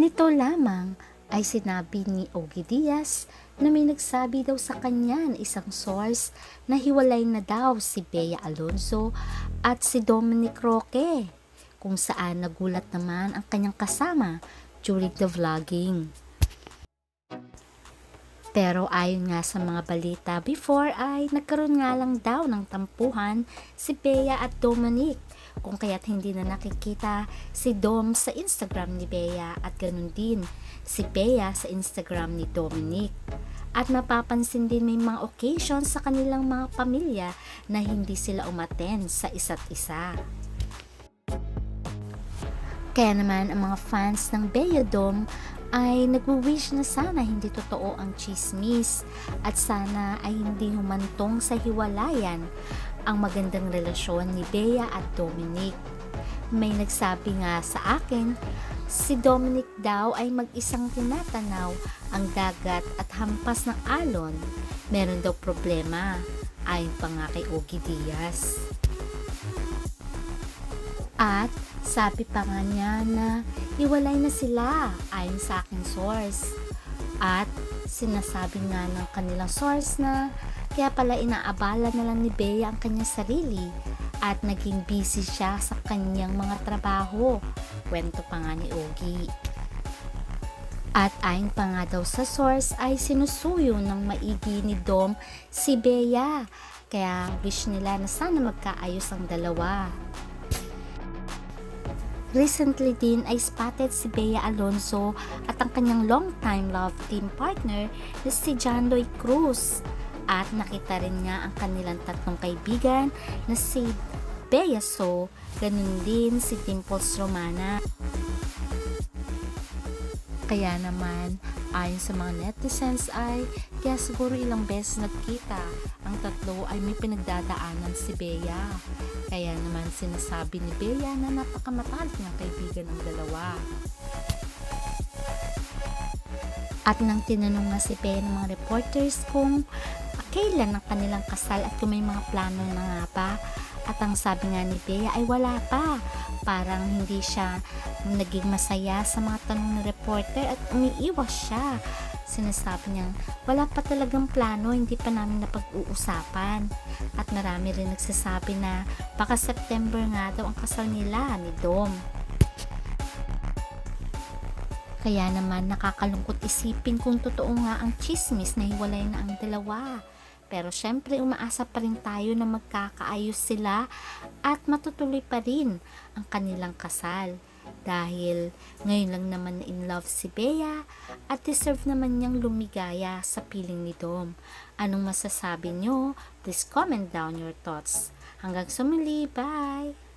Ito lamang ay sinabi ni Ogie Diaz na may nagsabi daw sa kanya ng isang source na hiwalay na daw si Bea Alonzo at si Dominic Roque kung saan nagulat naman ang kanyang kasama during the vlogging. Pero ayon nga sa mga balita before ay nagkaroon nga lang daw ng tampuhan si Bea at Dominic kung kaya't hindi na nakikita si Dom sa Instagram ni Bea at ganun din si Bea sa Instagram ni Dominic. At mapapansin din may mga occasions sa kanilang mga pamilya na hindi sila umaten sa isa't isa. Kaya naman ang mga fans ng Bea Dom ay nagwi-wish na sana hindi totoo ang chismis at sana ay hindi humantong sa hiwalayan ang magandang relasyon ni Bea at Dominic. May nagsabi nga sa akin, si Dominic daw ay mag-isang tinatanaw ang dagat at hampas ng alon. Meron daw problema, ayon pa nga kay Ogie Diaz. At sabi pa nga niya na hiwalay na sila ayon sa aking source. At sinasabi nga ng kanilang source na kaya pala inaabala na lang ni Bea ang kanyang sarili at naging busy siya sa kanyang mga trabaho. Kwento pa nga ni Ogie. At ayon pa nga daw sa source ay sinusuyo ng maigi ni Dom si Bea. Kaya wish nila na sana magkaayos ang dalawa. Recently din ay spotted si Bea Alonso at ang kanyang longtime love team partner na si John Lloyd Cruz. At nakita rin nga ang kanilang tatlong kaibigan na si Bea So, ganun din si Dimples Romana. Kaya naman, ayon sa mga netizens ay kaya siguro ilang beses nagkita ang tatlo ay may pinagdadaanan si Bea. Kaya naman sinasabi ni Bea na napakamatalik ng kaibigan ng dalawa. At nang tinanong nga si Bea ng mga reporters kung kailan ang kanilang kasal at kung may mga plano na nga ba, at ang sabi nga ni Bea ay wala pa. Parang hindi siya naging masaya sa mga tanong ng reporter at umiiwas siya. Sinasabi niya, wala pa talagang plano, hindi pa namin napag-uusapan. At marami rin nagsasabi na baka September nga daw ang kasal nila ni Dom. Kaya naman nakakalungkot isipin kung totoo nga ang chismis na hiwalay na ang dalawa. Pero syempre umaasa pa rin tayo na magkakaayos sila at matutuloy pa rin ang kanilang kasal. Dahil ngayon lang naman na in love si Bea at deserve naman niyang lumigaya sa piling ni Dom. Anong masasabi nyo? Please comment down your thoughts. Hanggang sumuli, bye!